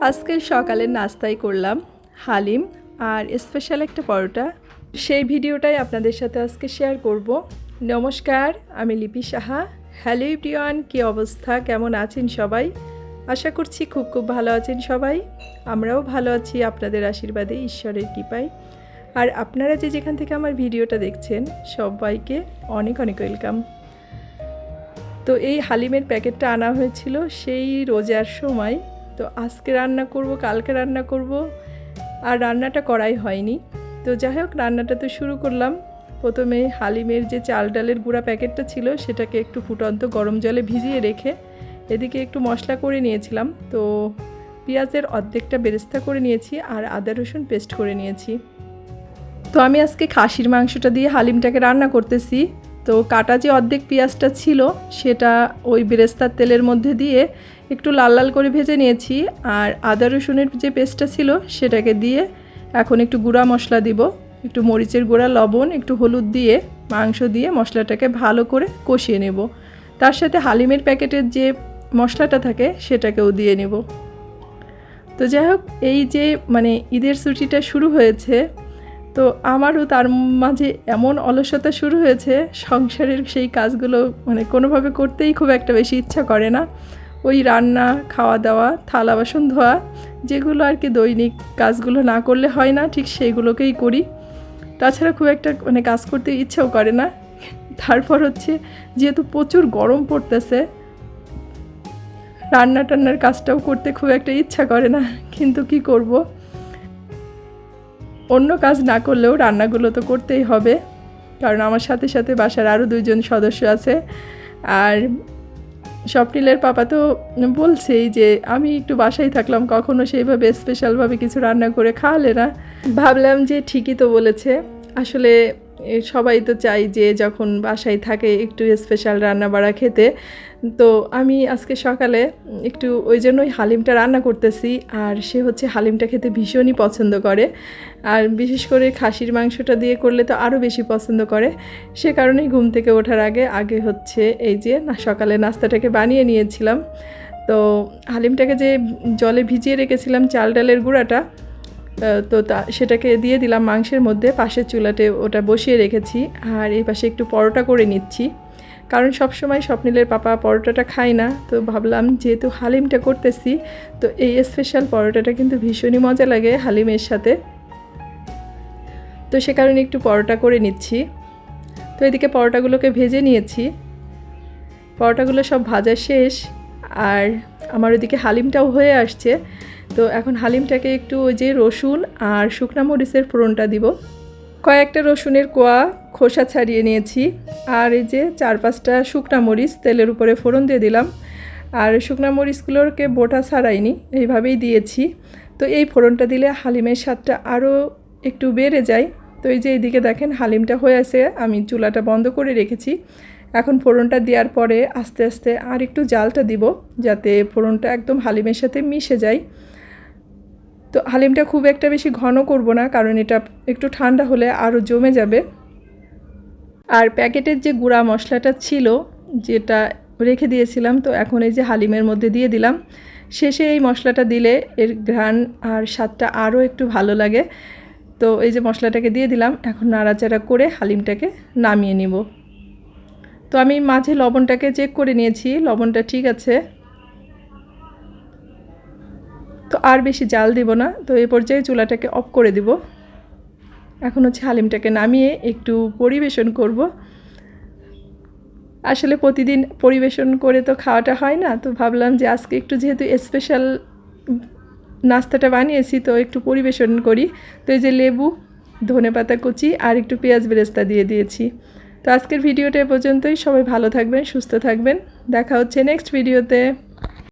আজকের সকালের নাস্তায় করলাম হালিম আর স্পেশাল একটা পরোটা। সেই ভিডিওটাই আপনাদের সাথে আজকে শেয়ার করব। নমস্কার, আমি লিপি সাহা। হ্যালো প্রিয়ান কী অবস্থা? কেমন আছেন সবাই? আশা করছি খুব খুব ভালো আছেন সবাই। আমরাও ভালো আছি, আপনাদের আশীর্বাদে, ঈশ্বরের কৃপায়। আর আপনারা যে যেখান থেকে আমার ভিডিওটা দেখছেন, সবাইকে অনেক অনেক ওয়েলকাম তো এই হালিমের প্যাকেটটা আনা হয়েছিল সেই রোজার সময়। তো আজকে রান্না করব, কালকে রান্না করব আর রান্নাটা করাই হয়নি। তো যাই হোক, রান্নাটা তো শুরু করলাম। প্রথমে হালিমের যে চাল ডালের গুঁড়া প্যাকেটটা ছিল, সেটাকে একটু ফুটন্ত গরম জলে ভিজিয়ে রেখে এদিকে একটু মশলা করে নিয়েছিলাম। তো পেঁয়াজের অর্ধেকটা বেরেস্তা করে নিয়েছি আর আদা রসুন পেস্ট করে নিয়েছি। তো আমি আজকে খাসির মাংসটা দিয়ে হালিমটাকে রান্না করতেছি। তো কাটা যে অর্ধেক পেঁয়াজটা ছিল, সেটা ওই বেরেস্তার তেলের মধ্যে দিয়ে একটু লাল লাল করে ভেজে নিয়েছি আর আদা রসুনের যে পেস্টটা ছিল সেটাকে দিয়ে এখন একটু গুঁড়া মশলা দিব, একটু মরিচের গুঁড়া, লবণ, একটু হলুদ দিয়ে, মাংস দিয়ে মশলাটাকে ভালো করে কষিয়ে নেব। তার সাথে হালিমের প্যাকেটের যে মশলাটা থাকে সেটাকেও দিয়ে নেব। তো যাই হোক, এই যে মানে ঈদের ছুটিটা শুরু হয়েছে, তো আমারও তার মাঝে এমন অলসতা শুরু হয়েছে, সংসারের সেই কাজগুলো মানে কোনোভাবে করতেই খুব একটা বেশি ইচ্ছা করে না। ওই রান্না খাওয়া দাওয়া থালা বাসন ধোয়া, যেগুলো আর কি দৈনিক কাজগুলো না করলে হয় না, ঠিক সেইগুলোকেই করি। তাছাড়া খুব একটা মানে কাজ করতে ইচ্ছাও করে না। তারপর হচ্ছে যেহেতু প্রচুর গরম পড়তেছে রান্না টান্নার কাজটাও করতে খুব একটা ইচ্ছা করে না, কিন্তু কি করব? অন্য কাজ না করলেও রান্নাগুলো তো করতেই হবে, কারণ আমার সাথে সাথে বাসার আরও দুইজন সদস্য আছে। আর স্বপ্নিলের পাপা তো বলছেই যে আমি একটু বাসায় থাকলাম, কখনো সেইভাবে স্পেশালভাবে কিছু রান্না করে খাওয়ালে না। ভাবলাম যে ঠিকই তো বলেছে। আসলে সবাই তো চাই যে যখন বাসায় থাকে একটু স্পেশাল রান্না বাড়া খেতে। তো আমি আজকে সকালে একটু ওই জন্যই হালিমটা রান্না করতেছি আর সে হচ্ছে হালিমটা খেতে ভীষণই পছন্দ করে। আর বিশেষ করে খাসির মাংসটা দিয়ে করলে তো আরও বেশি পছন্দ করে। সে কারণেই ঘুম থেকে ওঠার আগে আগে হচ্ছে এই যে না, সকালে নাস্তাটাকে বানিয়ে নিয়েছিলাম। তো হালিমটাকে যে জলে ভিজিয়ে রেখেছিলাম চাল ডালের গুঁড়াটা তো, তা সেটাকে দিয়ে দিলাম মাংসের মধ্যে, পাশের চুলাতে ওটা বসিয়ে রেখেছি। আর এই পাশে একটু পরোটা করে নিচ্ছি। কারণ সবসময় স্বপ্নিলের পাপা পরোটাটা খায় না। তো ভাবলাম, যেহেতু হালিমটা করতেছি, তো এই স্পেশাল পরোটাটা কিন্তু ভীষণই মজা লাগে হালিমের সাথে। তো সে কারণে একটু পরোটা করে নিচ্ছি। তো এদিকে পরোটাগুলোকে ভেজে নিয়েছি। পরোটাগুলো সব ভাজা শেষ। আর আমার ওদিকে হালিমটাও হয়ে আসছে। তো এখন হালিমটাকে একটু ওই যে রসুন আর শুকনা মরিচের ফোড়নটা দিব। কয়েকটা রসুনের কোয়া, খোসা ছাড়িয়ে নিয়েছি আর এই যে চার পাঁচটা শুকনা মরিচ তেলের উপরে ফোড়ন দিয়ে দিলাম। আর শুকনা মরিচগুলোকে বোটা ছাড়াইনি, এইভাবেই দিয়েছি। তো এই ফোড়নটা দিলে হালিমের স্বাদটা আরও একটু বেড়ে যায়। তো এই যে এইদিকে দেখেন হালিমটা হয়ে আছে, আমি চুলাটা বন্ধ করে রেখেছি। এখন ফোড়নটা দেওয়ার পরে আস্তে আস্তে আর একটু জালটা দিব, যাতে ফোড়নটা একদম হালিমের সাথে মিশে যায়। তো হালিমটা খুব একটা বেশি ঘন করব না, কারণ এটা একটু ঠান্ডা হলে আরও জমে যাবে। আর প্যাকেটের যে গুঁড়া মশলাটা ছিল, যেটা রেখে দিয়েছিলাম, তো এখন এই যে হালিমের মধ্যে দিয়ে দিলাম। শেষে এই মশলাটা দিলে এর ঘ্রাণ আর স্বাদটা আরও একটু ভালো লাগে। তো এই যে মশলাটাকে দিয়ে দিলাম, এখন নাড়াচাড়া করে হালিমটাকে নামিয়ে নিব। তো আমি মাঝে লবণটাকে চেক করে নিয়েছি, লবণটা ঠিক আছে। বেশি জাল দিব না। তো এই পর্যায়ে চুলাটাকে অফ করে দিব। এখন হচ্ছে হালিমটাকে নামিয়ে একটু পরিবেশন করব। আসলে প্রতিদিন পরিবেশন করে তো খাওয়াটা হয় না, তো ভাবলাম যে আজকে একটু যেহেতু স্পেশাল নাস্তাটা বানিয়েছি, তো একটু পরিবেশন করি। তো এই যে লেবু, ধনে পাতা কুচি আর একটু পেঁয়াজ বেরেস্তা দিয়ে দিয়েছি। তো আজকের ভিডিওটা পর্যন্তই। সবাই ভালো থাকবেন, সুস্থ থাকবেন। দেখা হচ্ছে নেক্সট ভিডিওতে